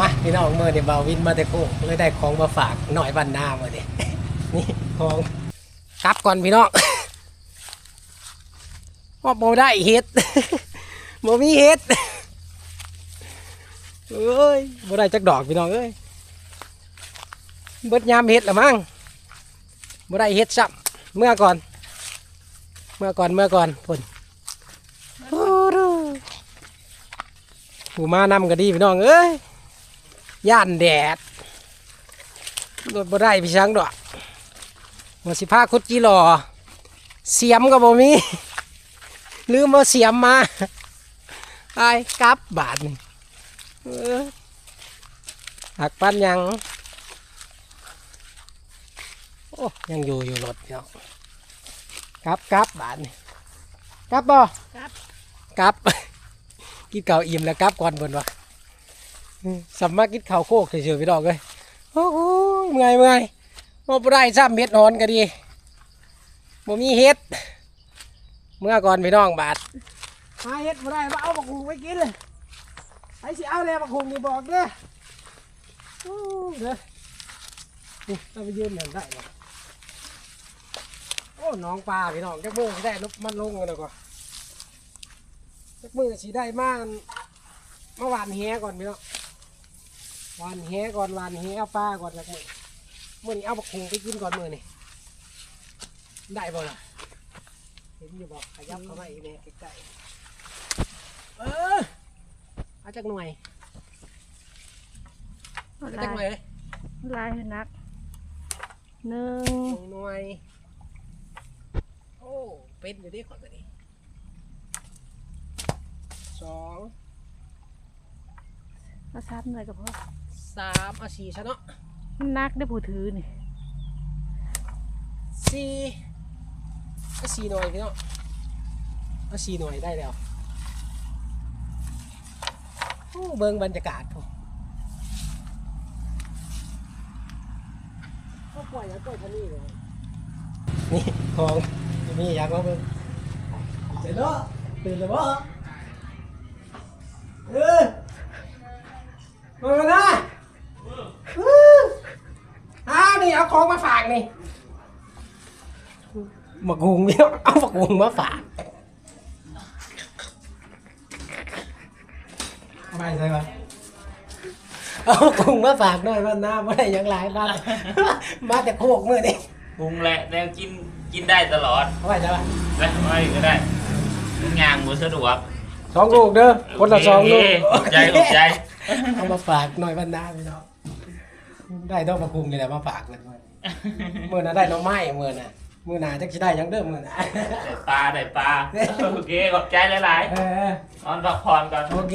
มาพี่น้องเมื่อเดี๋ยวบาวินมาแต่โก้เลยได้ของมาฝากหน่อยบันหน้าเมื่อนี้นี่ของกลับก่อนพี่น้องว่าโมได้เฮ็ดโมมีเฮ็ดเอ้ยโมได้จักดอกพี่น้องเอ้ยเบิดยามเฮ็ดละมั้งโมได้เฮ็ดซ้ำเมื่อก่อน เมื่อก่อนเมื่อก่อนพุ่นโอ้ดูหูมานำก็ดีพี่น้องเอ้ย ย่านแดดรถบ่ได้พี่ช้างดอกมาสิพาคุดจีรอเสียมก็บ่มีลืมเอาเสียมมาไปกลับบาทนี่เออหักปั้นยัง โอ้ยังอยู่อยู่รถเนาะกลับกลับบาทนี่กลับบ่กลับกลับกินข้าวอิ่มแล้วกลับก่อนเบิ่นวะ อืมมากินข้าวโคกเฉยๆพี่น้องเลยโอ้โหเมื่อยเมื่อยบ่ได้ซ้ำเฮ็ดนอนก็ดีบ่มีเฮ็ด เมื่อก่อนพี่น้องบาทหาเฮ็ดบ่ได้มาเอาบักหุงไปกินเลยไอ้สิเอาแล้วบักหุงนี่บอกเด้อโอ้เด้อนี่เราไปยืนเหมือนได้เลยโอ้น้องปลาพี่น้องจักมือสิได้ลบมันลงกันแล้วก็จักมือสิได้มากเมาหวานแหก่อนพี่น้อง วานแหก่อนหวานแหเอาปลาก่อนจักมือมื้อนี้เอาบักหุงไปกินก่อนมื้อนี้ได้บ่ล่ะเห็นอยู่บอกขยับเข้ามาอีกเนี่ยใกล้ๆเออเอาจากหน่วยเอาลาจากหน่วยยเลยลายให้นักหนึ่งหนึ่งหน่วย โอ้เป็นอยู่ดิขอนตัวนี้สองเอาซับหน่อยกับพ่อ สามเอาสี่ชะเนาะมันนักได้ผู้ถือนี่สี่ก็สี่หน่วยพี่เนาะเอาสี่หน่วยได้แล้วโอ้เบิ่งบรรยากาศผมก็ปล่อยแล้วปล่อยท่านี่เลยนี่ของมีอยากมาเบิ่งเสร็จแล้วตื่นแล้วบ่เออมาแล้วนะอื้ออ่านี่เอา ของมาฝากนี่หมักหุงเนี่ยเอาหมักหุงมาฝากเอาไปใส่ปะเอาหมักหุงมาฝากหน่อยมันหน้าไม่ได้หยังหลายบ้าน มาแต่โคกมือนี่ปรุงแหละแนวกินกินได้ตลอดเอาไปใช่ปะและไม่ก็ได้งานมือสะดวกสองลูกเด้อคนละสองลูกโอเคขอบใจขอบใจ เอามาฝากหน่อยบรรดาพี่น้อง ได้ต้องมาคุมนี่แหละมาฝากเลยเมื่อน่ะได้หน้องไม้เมื่อน่ะเมื่อหนาจักสิได้หยังเด้อเมื่อน่ะ ได้ปลาได้ปลา โอเค ขอบใจหลายเออ ๆนอนพักผ่อนก่อน โอเค